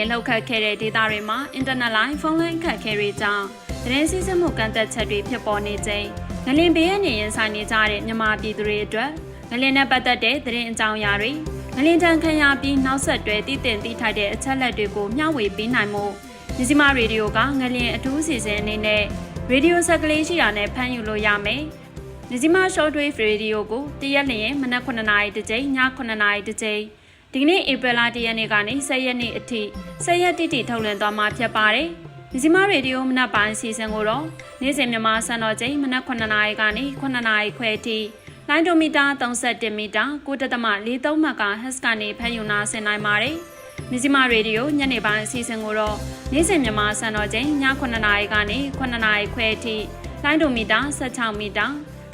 အားဖြင့်ငလျင်လှုပ်ခတ်ခဲ့တဲ့ဒေသတွေမှာအင်တာနက်လိုင်းဖုန်းလိုင်းအခက်အခဲတွေကြောင့်သတင်းစီးဆင်းမှုကန့်သက်ချက်တွေဖြစ်ပေါ်နေချိန်ငလျင်ဘေးရနေရင်ဆိုင်နေကြတဲ့မြန်မာပြည်သူတွေအတွက်ငလျင်နဲ့ပတ်သက်တဲ့သတင်းအကြောင်းအရာတွေငလျင်တန်ခံရပြီးနောက်ဆက်တွဲတည်တင်တည်ထိုက်တဲ့အချက်လက်တွေကိုမျှဝေပေးနိုင်မှုမြစီမရေဒီယိုကငလျင်အထူးစီစဉ်အနေနဲ့ရေဒီယိုဆက်ကလေးရှိတာနဲ့ဖမ်းယူလို့ရမယ်။မြစီမ short wave radio ကိုတရက်လျင်မနက်9:00နာရီတစ်ကြိမ်ည9:00နာရီတစ်ကြိမ် ဒီကနေ့ဧပြီလ1ရက်နေ့ကနေ10ရက်နေ့အထိ10ရက်တိတိထုတ်လွှင့်သွားမှာဖြစ်ပါတယ်။မြစီမရေဒီယိုမနက်ပိုင်းစီစဉ်ကိုတော့နေ့စဉ်မြန်မာစံတော်ချိန်မနက်9:00နာရီကနေ9:00နာရီခွဲအထိလိုင်းဒိုမီတာ31မီတာ9.43မကဟက်စ်ကနေဖမ်းယူနာဆင်နိုင်ပါတယ်။မြစီမရေဒီယိုညနေပိုင်းအစီအစဉ်ကိုတော့နေ့စဉ်မြန်မာစံတော်ချိန်ည9:00နာရီကနေ9:00နာရီခွဲအထိလိုင်းဒိုမီတာ16မီတာ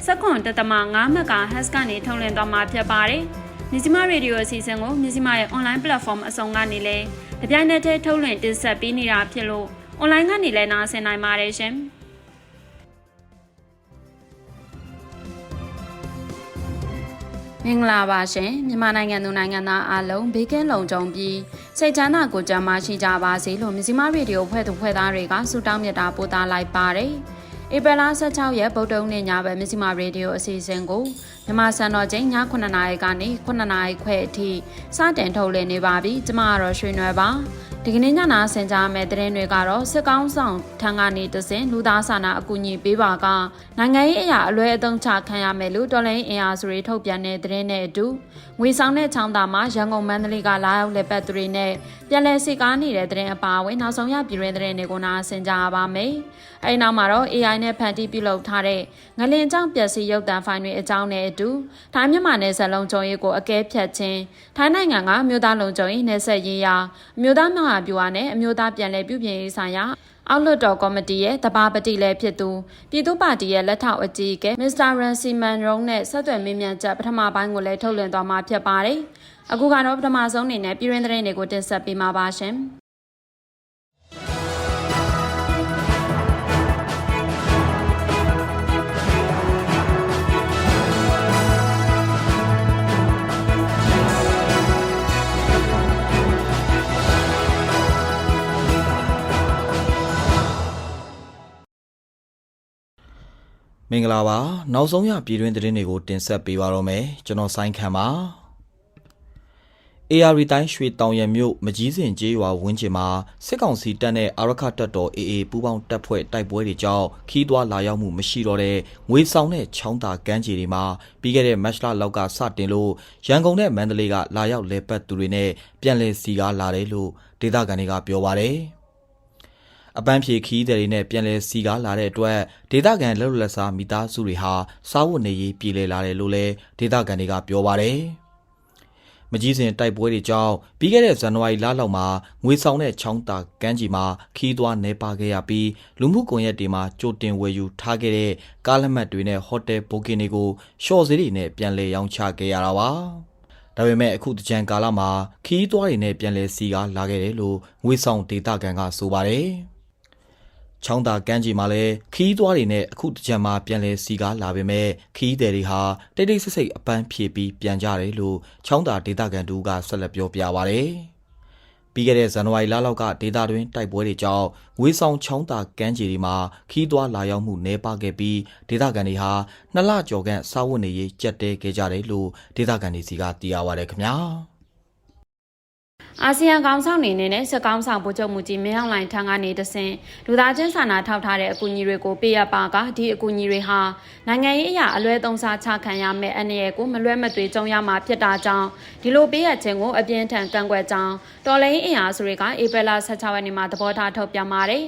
7.5မကဟက်စ်ကနေထုတ်လွှင့်သွားမှာဖြစ်ပါတယ်။ မြစီမရေဒီယိုအစီအစဉ်ကိုမြစီမရဲ့ online platform အစုံကနေလည်းတပြိုင်နက်တည်းထုတ်လွှင့်တင်ဆက်ပေးနေတာဖြစ်လို့ online ကနေလည်းနားဆင်နိုင်ပါတယ်ရှင်။မင်္ဂလာပါရှင်မြန်မာနိုင်ငံသူနိုင်ငံသားအားလုံးဘေးကင်းလုံခြုံပြီးစိတ်ချမ်းသာကိုယ်ကျန်းမာရှိကြပါစေလို့မြစီမရေဒီယိုဖွဲ့သူဖွဲ့သားတွေကဆုတောင်းမြတ်တာပို့သားလိုက်ပါတယ်ဧပြီလ16ရက်ဗုဒ္ဓဦးနေ့ညဘက်မြစီမရေဒီယိုအစီအစဉ်ကို မြန်မာစံတော်ချိန်ည9:00နာရီကနေ9:00နာရီခွဲအထိစတင်ထုတ်လွှင့်နေပါပြီကျမကတော့ရွှေနွယ်ပါ ဒီကနေ့ညနာဆင်ကြမယ့်သတင်းတွေကတော့စစ်ကောင်းဆောင်ထံကနေတစဉ်လူသားစာနာအကူအညီပေးပါကနိုင်ငံရေးအရာအလွဲအသုံးချခံရမယ်လို့တော်လိုင်းအင်အားစုတွေထုတ်ပြန်တဲ့သတင်းနဲ့အတူငွေဆောင်တဲ့ချောင်းသားမှာရန်ကုန်မန္တလေးကလာရောက်လက်ပတ်သူတွေနဲ့ပြန်လည်စီကားနေတဲ့သတင်းအပါအဝင်နောက်ဆုံးရပြည်တွင်းသတင်းတွေကိုနာဆင်ကြပါမယ်။အဲဒီနောက်မှာတော့ AI နဲ့ဖန်တီးပြုလုပ်ထားတဲ့ငလင်ကြောင့်ပျက်စီးရုပ်တံဖိုင်တွေအကြောင်းနဲ့အတူထိုင်းမြန်မာနယ်စပ်လုံးကျုံရေးကိုအကဲဖြတ်ခြင်းထိုင်းနိုင်ငံကမြို့သားလုံးကျုံရေးနယ်စပ်ရေးရာအမျိုးသားမြန်မာပြူအားနဲ့အမျိုးသားပြန်လည်ပြုပြင်ရေးဆိုင်ရာအောက်လွတ်တော်ကော်မတီရဲ့တဘာပတိလည်းဖြစ်သူပြည်သူ့ပါတီရဲ့လက်ထောက်အကြီးအကဲမစ္စတာရန်စီမန်ရုံးနဲ့ဆက်သွယ်မေးမြန်းချက်ပထမပိုင်းကိုလည်းထုတ်လွှင့်သွားမှာဖြစ်ပါတယ်။အခုကတော့ပထမဆုံးအနေနဲ့ပြည်ရင်းသတင်းတွေကိုတင်ဆက်ပေးမှာပါရှင်။ မင်္ဂလာပါနောက်ဆုံးရပြည်တွင်းသတင်းတွေကိုတင်ဆက်ပေးပါတော့မယ်ကျွန်တော်ဆိုင်းခံပါ AR တိုင်းရွှေတောင်ရမြို့မကြီးစင်ကျေးရွာဝင်းကျင်မှာစစ်ကောင်စီတပ်နဲ့အာရခတပ်တော် AA ပူးပေါင်းတပ်ဖွဲ့တိုက်ပွဲတွေကြောင့်ခီးသွွာလာရောက်မှုမရှိတော့တဲ့ငွေဆောင်တဲ့ချောင်းသာကမ်းခြေတွေမှာပြီးခဲ့တဲ့မတ်လလောက်ကစတင်လို့ရန်ကုန်နဲ့မန္တလေးကလာရောက်လဲပတ်သူတွေနဲ့ပြန်လည်စီကားလာတယ်လို့ဒေသခံတွေကပြောပါတယ် အပန်းဖြေခီးတဲ့တွေနဲ့ပြန်လဲစီကားလာတဲ့အတွက်ဒေသခံလက်လက်စားမိသားစုတွေဟာစားဝတ်နေရေးပြည်လဲလာတယ်လို့လည်းဒေသခံတွေကပြောပါတယ်။မကြီးစင်တိုက်ပွဲတွေကြောင့်ပြီးခဲ့တဲ့ဇန်နဝါရီလလောက်မှာငွေဆောင်တဲ့ချောင်းတာကမ်းကြီးမှာခီးသွွားနေပါခဲ့ရပြီးလူမှုကွန်ရက်တွေမှာကြိုတင်ဝယ်ယူထားခဲ့တဲ့ကားလက်မှတ်တွေနဲ့ဟိုတယ်ဘိုကင်တွေကိုရှော့ဈေးတွေနဲ့ပြန်လဲရောင်းချခဲ့ရတာပါ။ဒါပေမဲ့အခုတကြံကာလမှာခီးသွွားတွေနဲ့ပြန်လဲစီကားလာခဲ့တယ်လို့ငွေဆောင်ဒေတာကန်ကဆိုပါတယ်။ ချောင်းသာကမ်းခြေမှာလည်းခီးသွွားတွေနဲ့အခုတကြံမှာပြန်လဲစီကားလာပေမဲ့ခီးသည်တွေဟာတိတ်တိတ်ဆိတ်ဆိတ်အပန်းဖြေပြီးပြန်ကြတယ်လို့ချောင်းသာဒေတာကန်တူကဆက်လက်ပြောပြပါဗျ။ပြီးခဲ့တဲ့ဇန်နဝါရီလလောက်ကဒေတာတွင်တိုက်ပွဲတွေကြောင့်ငွေဆောင်ချောင်းသာကမ်းခြေတွေမှာခီးသွွားလာရောက်မှုနှဲပါခဲ့ပြီးဒေတာကန်တွေဟာနှစ်လကျော်ခန့်စာဝတ်နေရေးကြက်တဲခဲ့ကြတယ်လို့ဒေတာကန်တွေစီကသိရပါတယ်ခင်ဗျာ။ အာဆီယံကောင်ဆောင်နေနဲ့စကောင်းဆောင်ဗိုလ်ချုပ်မှုကြီးမင်းအောင်လှိုင်ထံကနေတဆင့်လူသားချင်းစာနာထောက်ထားတဲ့အကူအညီတွေကိုပေးရပါကဒီအကူအညီတွေဟာနိုင်ငံရေးအရာအလွဲသုံးစားချခံရမယ့်အနေရကိုမလွဲမသွေကြုံရမှာဖြစ်တာကြောင့်ဒီလိုပေးရခြင်းကိုအပြင်းထန်ကန့်ကွက်ကြောင်းတော်လိုင်းအင်အားစုတွေကဧပြီလ16ရက်နေ့မှာသဘောထားထုတ်ပြန်ပါတယ်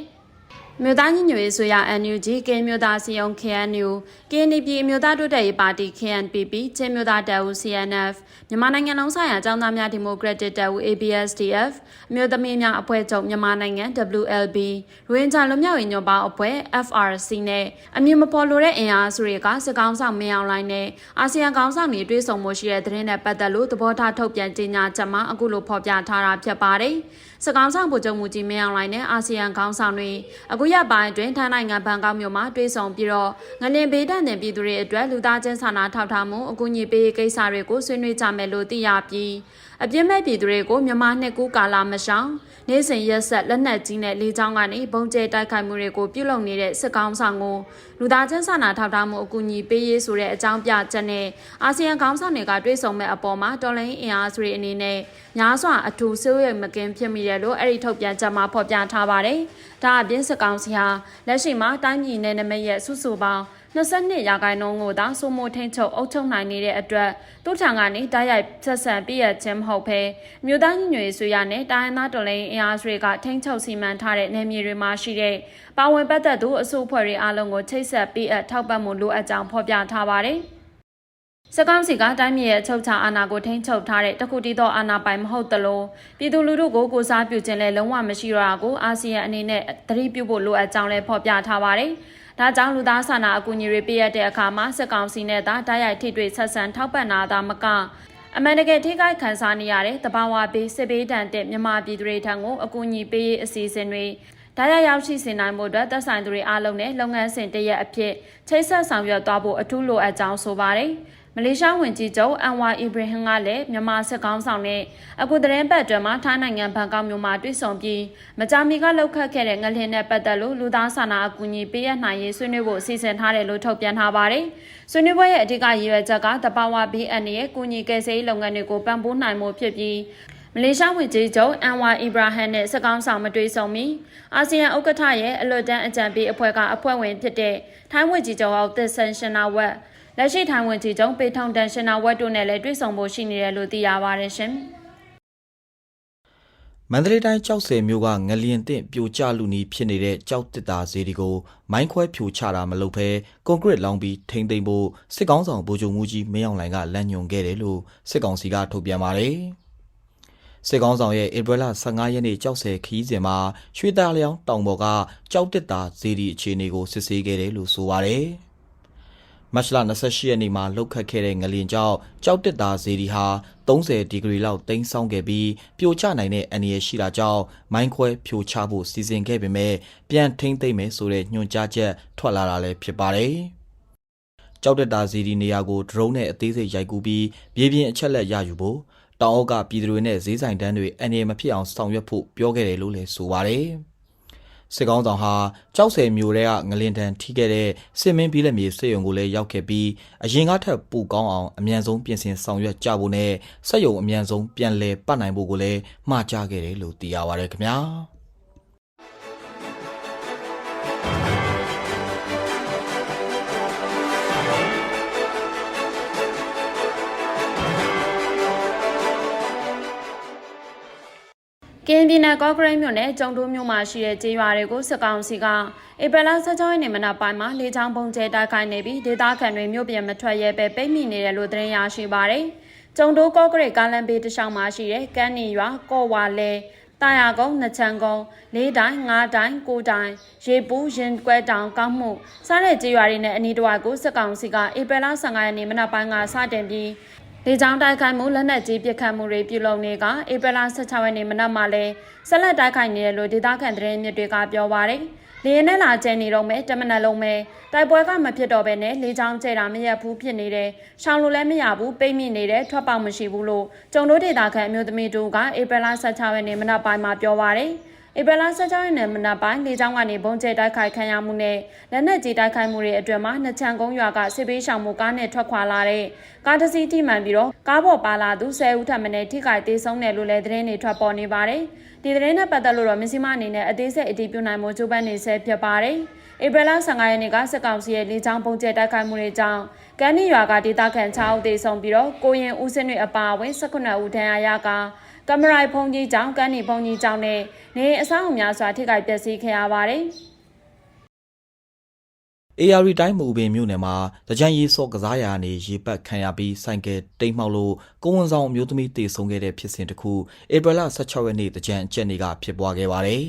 မြို့သားညီညွတ်ရေးဆိုရ NUG ကင်းမြို့သားစီယုံ KNU KNP အမျိုးသားတိုးတက်ရေးပါတီ KNPP ချင်းမြို့သားတပ်ဦး CNF မြန်မာနိုင်ငံလုံးဆိုင်ရာចောင်းသားများဒီမိုကရက်တစ်တပ်ဦး ABSDF အမျိုးသမီးများအဖွဲ့ချုပ်မြန်မာနိုင်ငံ WLB ရိုဟင်ဂျာလူမျိုးရေးညွန့်ပေါင်းအဖွဲ့ FRC နဲ့အမည်မဖော်လိုတဲ့အင်အားစုတွေကစစ်ကောင်ဆောင်မင်းအောင်လှိုင်းနဲ့အာဆီယံကောင်ဆောင်တွေတွေ့ဆုံမှုရှိတဲ့သတင်းနဲ့ပတ်သက်လို့သဘောထားထုတ်ပြန်ကြေညာချက်မှာအခုလိုဖော်ပြထားတာဖြစ်ပါတယ်။ စစ်ကောင်ဆောင်ဗိုလ်ချုပ်မှုကြီးမင်းအောင်လှိုင်းနဲ့အာဆီယံကောင်ဆောင်တွေအခုရက်ပိုင်းအတွင်းထိုင်းနိုင်ငံဘန်ကောက်မြို့မှာတွေ့ဆုံပြီးတော့ငလင်ဘေးဒဏ်တင်ပြည်သူတွေအတွက်လူသားချင်းစာနာထောက်ထားမှုအကူအညီပေးရေးကိစ္စတွေကိုဆွေးနွေးကြမယ်လို့သိရပြီးအပြစ်မဲ့ပြည်သူတွေကိုမြန်မာနှစ်ကူးကာလမရှောင်နေ့စဉ်ရက်ဆက်လက်နက်ကြီးနဲ့လေကြောင်းကနေဘုံကျဲတိုက်ခိုက်မှုတွေကိုပြုလုပ်နေတဲ့စစ်ကောင်ဆောင်ကိုလူသားချင်းစာနာထောက်ထားမှုအကူအညီပေးရေးဆိုတဲ့အကြောင်းပြချက်နဲ့အာဆီယံခေါင်းဆောင်တွေကတွေ့ဆုံမဲ့အပေါ်မှာတော်လိုင်းအင်အားစုတွေအနေနဲ့ ညားစွာအထူးစိုးရိမ်မကင်းဖြစ်မိတယ်လို့အဲ့ဒီထုတ်ပြန်ချက်မှာဖော်ပြထားပါတယ်။ဒါအပြင်စစ်ကောင်စီဟာလက်ရှိမှာတိုင်းပြည်နယ်နမိတ်ရဲ့စုစုပေါင်း22ရာခိုင်နှုန်းကိုသာစိုးမိုးထိန်ချုပ်အုပ်ချုပ်နိုင်နေတဲ့အတွက်သူ့ထံကနေတိုက်ရိုက်ဆက်ဆံပြည့်ရခြင်းမဟုတ်ဘဲမြို့သားညီညွတ်ရေးဆွေရနဲ့တိုင်းရင်းသားတော်လှန်ရေးအင်အားစုတွေကထိန်းချုပ်စီမံထားတဲ့နယ်မြေတွေမှာရှိတဲ့ပါဝင်ပတ်သက်သူအစုအဖွဲ့တွေအားလုံးကိုချိတ်ဆက်ပြီးအထောက်ပံ့မှုလိုအပ်ကြောင်းဖော်ပြထားပါတယ်။ စကောင်းစီကတိုင်းပြည်ရဲ့အချုပ်ချာအာဏာကိုထိန်းချုပ်ထားတဲ့တခုတည်းသောအာဏာပိုင်မဟုတ်သလိုပြည်သူလူထုကိုကိုစားပြုခြင်းလည်းလုံးဝမရှိတော့တာကိုအာဆီယံအနေနဲ့သတိပြုဖို့လိုအပ်ကြောင်းလည်းဖော်ပြထားပါတယ်။ဒါကြောင့်လူသားစာနာအကူအညီတွေပေးရတဲ့အခါမှာစက်ကောင်စီနဲ့သာတိုက်ရိုက်ထိတွေ့ဆက်ဆံထောက်ပံ့တာသာမကအမှန်တကယ်ထိခိုက်ခံစားနေရတဲ့တဘာဝဘေးစစ်ဘေးဒဏ်တဲ့မြန်မာပြည်သူတွေထံကိုအကူအညီပေးရေးအစီအစဉ်တွေဒါရရောက်ရှိစေနိုင်မှုအတွက်သက်ဆိုင်သူတွေအားလုံးနဲ့လုပ်ငန်းစဉ်တရက်အဖြစ်ချိတ်ဆက်ဆောင်ရွက်သွားဖို့အထူးလိုအပ်ကြောင်းဆိုပါတယ်။မ လေးရှားဝန်ကြီးချုပ်အန်ဝါအီဘရာဟင်ကလည်းမြန်မာစစ်ကောင်းဆောင်နဲ့အခုသတင်းပတ်တွင်မှထိုင်းနိုင်ငံဘန်ကောက်မြို့မှာတွေ့ဆုံပြီးမကြာမီကလှုပ်ခတ်ခဲ့တဲ့ငလင်နဲ့ပတ်သက်လို့လူသားစာနာအကူအညီပေးရနိုင်ရေးဆွေးနွေးဖို့စီစဉ်ထားတယ်လို့ထုတ်ပြန်ထားပါတယ်။ဆွေးနွေးပွဲရဲ့အဓိကရည်ရွယ်ချက်ကတဘာဝ BN ရဲ့ကူညီကယ်ဆယ်ရေးလုပ်ငန်းတွေကိုပံ့ပိုးနိုင်မှုဖြစ်ပြီးမလေးရှားဝန်ကြီးချုပ်အန်ဝါအီဘရာဟန်နဲ့စကောင်းဆောင်မတွေ့ဆုံမီအာဆီယံဥက္ကဋ္ဌရဲ့အလွတ်တန်းအကြံပေးအဖွဲ့ကအဖွဲ့ဝင်ဖြစ်တဲ့ထိုင်းဝန်ကြီးချုပ်ဟောက်သစ်ဆန်ရှင်နာဝက် လက်ရှိထိုင်ဝင်ကြီးချုပ်ပေထုံတန်ရှင်နာဝက်တို့နဲ့လည်းတွေ့ဆုံဖို့ရှိနေတယ်လို့သိရပါတယ်ရှင်။မန္တလေးတိုင်းကြောက်စဲမြို့ကငလျင်တင့်ပြိုကျလူနီဖြစ်နေတဲ့ကြောက်တစ်တာဈေးဒီကိုမိုင်းခွဲဖြိုချတာမလုပ်ဘဲကွန်ကရစ်လောင်းပြီးထိမ့်သိမ့်ဖို့စစ်ကောင်ဆောင်ဗိုလ်ချုပ်မှုကြီးမင်းအောင်လှိုင်ကလမ်းညွှန်ခဲ့တယ်လို့စစ်ကောင်စီကထုတ်ပြန်ပါတယ်။စစ်ကောင်ဆောင်ရဲ့ဧပြီလ15ရက်နေ့ကြောက်စဲခီးစဉ်မှာရွှေသားလျောင်းတောင်ပေါ်ကကြောက်တစ်တာဈေးဒီအခြေအနေကိုစစ်ဆေးခဲ့တယ်လို့ဆိုပါတယ်။ မတ်လ28ရက်နေ့မှာလှုပ်ခတ်ခဲ့တဲ့ငလျင်ကြောင့်ကြောက်တစ်သားဇေဒီဟာ30ဒီဂရီလောက်တိမ်းဆောင်းခဲ့ပြီးပြိုကျနိုင်တဲ့အန္တရာယ်ရှိတာကြောင့်မိုင်းခွဲဖြိုချဖို့စီစဉ်ခဲ့ပေမဲ့ပြန်ထိမ့်သိမ့်မယ်ဆိုတဲ့ညွှန်ကြားချက်ထွက်လာတာလည်းဖြစ်ပါတယ်။ကြောက်တက်တာဇီဒီနေရာကိုဒရုန်းနဲ့အသေးစိတ်ရိုက်ကူးပြီးမြေပြင်အချက်လက်ရယူဖို့တောင်အောက်ကပြည်သူတွေနဲ့ဈေးဆိုင်တန်းတွေအန္တရာယ်မဖြစ်အောင်ဆောင်ရွက်ဖို့ပြောခဲ့တယ်လို့လည်းဆိုပါတယ်။ စစ်ကောင်းဆောင်ဟာကြောက်စဲမျိုးတွေကငလင်တန်ထိခဲ့တဲ့စစ်မင်းပြီးလက်မြေစစ်ရုံကိုလည်းရောက်ခဲ့ပြီးအရင်ကထက်ပိုကောင်းအောင်အမြန်ဆုံးပြင်ဆင်ဆောင်ရွက်ကြဖို့နဲ့စက်ရုံအမြန်ဆုံးပြန်လည်ပတ်နိုင်ဖို့ကိုလည်းမှာကြားခဲ့တယ်လို့သိရပါတယ်ခင်ဗျာ။။ ကင်းပြည်နယ်ကော့ကရိတ်မြို့နယ်ကျုံတိုးမြို့မှာရှိတဲ့ကျေးရွာတွေကိုစစ်ကောင်စီကဧပြီလ16ရက်နေ့မနက်ပိုင်းမှာလေကြောင်းပုံကျဲတိုက်ခိုက်နေပြီးဒေသခံတွေမြို့ပြင်မထွက်ရဲပဲပိတ်မိနေတယ်လို့သတင်းရရှိပါရယ်။ကျုံတိုးကော့ကရိတ်ကားလမ်းဘေးတစ်လျှောက်မှာရှိတဲ့ကန်းနီရွာကော့ဝါလဲတာယာကုန်းနှစ်ချံကုန်းလေးတိုင်းငါးတိုင်းကိုတိုင်းရေပူးရင်ကွဲတောင်ကောင်းမှုစားတဲ့ကြေးရွာတွေနဲ့အနီးတစ်ဝိုက်ကိုစစ်ကောင်စီကဧပြီလ15ရက်နေ့မနက်ပိုင်းကစတင်ပြီး လေကြောင်းတိုက်ခိုက်မှုလက်နက်ကြီးပစ်ခတ်မှုတွေပြုလုပ်နေကဧပြီလ16ရက်နေ့မနက်မှာလဲဆက်လက်တိုက်ခိုက်နေတယ်လို့ဒေသခံသတင်းမြစ်တွေကပြောပါရယ်လေရင်နဲ့လာကျဲနေတော့မယ်တမနက်လုံးပဲတိုက်ပွဲကမဖြစ်တော့ဘဲနဲ့လေချောင်းကျဲတာမရဘူးဖြစ်နေတယ်။ရှောင်းလို့လည်းမရဘူးပိတ်မိနေတယ်ထွက်ပေါက်မရှိဘူးလို့ကျုံတို့ဒေတာခန့်အမျိုးသမီးတို့ကဧပြီလ16ရက်နေ့မနက်ပိုင်းမှာပြောပါရယ် ဧပြီလ16ရက်နေ့မနက်ပိုင်းလေချောင်းကနေဘုံကျဲတိုက်ခိုက်ခံရမှုနဲ့လက်နက်ကြီးတိုက်ခိုက်မှုတွေအတွင်မှာနှစ်ချံကုန်းရွာကစစ်ပေးရှောင်မှုကားနဲ့ထွက်ခွာလာတဲ့ကားတစ်စီးထိမှန်ပြီးတော့ကားပေါ်ပါလာသူ10ဦးထပ်မံထိခိုက်သေးဆုံးတယ်လို့လည်းသတင်းတွေထွက်ပေါ်နေပါတယ်။ဒီသတင်းနဲ့ပတ်သက်လို့တော့မစ္စည်းမအနေနဲ့အသေးစိတ်အတည်ပြုနိုင်မှုကြိုးပမ်းနေဆဲဖြစ်ပါတယ်။ဧပြီလ15ရက်နေ့ကစစ်ကောင်စီရဲ့လေကြောင်းပုံကျဲတိုက်ခိုက်မှုတွေကြောင့်ကန်းနီရွာကဒေသခံ6ဦးသေဆုံးပြီးတော့ကိုရင်ဦးစင်းတွေအပါအဝင်18ဦးဒဏ်ရာရက ကမရိုင်ဖုန်ကြီးကြောင့်ကန်းနီဖုန်ကြီးကြောင့်နဲ့နေအဆောက်အုံများစွာထိခိုက်ပျက်စီးခဲ့ရပါတယ်။ AR တိုင်းမူပင်မြို့နယ်မှာတကြံရီစော့ကစားရာနေရေပတ်ခံရပြီးဆိုင်ကယ်တိမ်မှောက်လို့ကိုဝန်ဆောင်အမျိုးသမီးတေဆုံးခဲ့တဲ့ဖြစ်စဉ်တစ်ခုဧပြီလ16ရက်နေ့တကြံအကျက်နေ့ကဖြစ်ပွားခဲ့ပါတယ်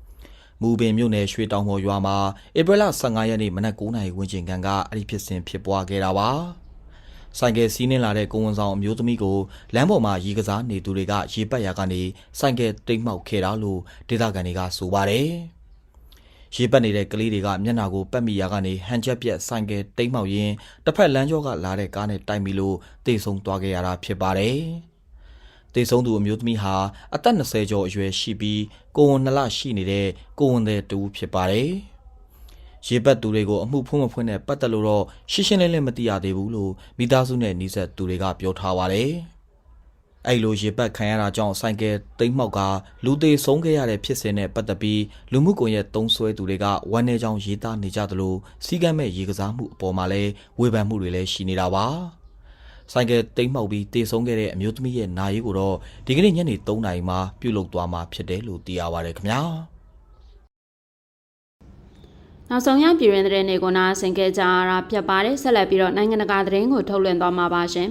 ။မူပင်မြို့နယ်ရွှေတောင်မော်ရွာမှာဧပြီလ15ရက်နေ့မနက်9:00နာရီဝန်းကျင်ကအဲ့ဒီဖြစ်စဉ်ဖြစ်ပွားခဲ့တာပါ။ ဆိုင်ကယ်စီးနှင်းလာတဲ့ကိုဝန်ဆောင်အမျိုးသမီးကိုလမ်းပေါ်မှာရေကစားနေသူတွေကရေပတ်ရာကနေဆိုင်ကယ်တိမ်မှောက်ခဲ့တာလို့ဒေသခံတွေကဆိုပါတယ်။ရေပတ်နေတဲ့ကလေးတွေကမျက်နှာကိုပတ်မိရာကနေဟန်ချက်ပြက်ဆိုင်ကယ်တိမ်းမှောက်ရင်းတစ်ဖက်လမ်းကျောကလာတဲ့ကားနဲ့တိုက်မိလို့တေဆုံးသွားခဲ့ရတာဖြစ်ပါတယ်။တေဆုံးသူအမျိုးသမီးဟာအသက်20ကျော်အရွယ်ရှိပြီးကိုဝန်နှစ်လရှိနေတဲ့ကိုဝန်တဲ့တူဖြစ်ပါတယ်။ ရေပတ်သူတွေကိုအမှုဖွင့်မဖွင့်နဲ့ပတ်သက်လို့တော့ရှင်းရှင်းလင်းလင်းမသိရသေးဘူးလို့မိသားစုနဲ့နှိစက်သူတွေကပြောထားပါတယ်။အဲ့လိုရေပတ်ခံရတာကြောင့်ဆိုင်ကယ်တိမ်မှောက်ကလူသေးဆုံးခဲ့ရတဲ့ဖြစ်စဉ်နဲ့ပတ်သက်ပြီးလူမှုကွန်ရက်သုံးဆွဲသူတွေကဝမ်းနေကြောင်းရေးသားနေကြသလိုစီကံမဲ့ရေကစားမှုအပေါ်မှာလည်းဝေဖန်မှုတွေလည်းရှိနေတာပါ။ဆိုင်ကယ်တိမ်မှောက်ပြီးတေဆုံးခဲ့တဲ့အမျိုးသမီးရဲ့နာရီကိုတော့ဒီကနေ့ညနေ3နာရီမှာပြုတ်လုသွားမှာဖြစ်တယ်လို့သိရပါတယ်ခင်ဗျာ။ နောက်ဆုံးရပြည်တွင်သတင်းတွေကိုနားဆင်ကြကြရတာဖြစ်ပါတယ်ဆက်လက်ပြီးတော့နိုင်ငံတကာသတင်းကိုထုတ်လွှင့်သွားမှာပါရှင်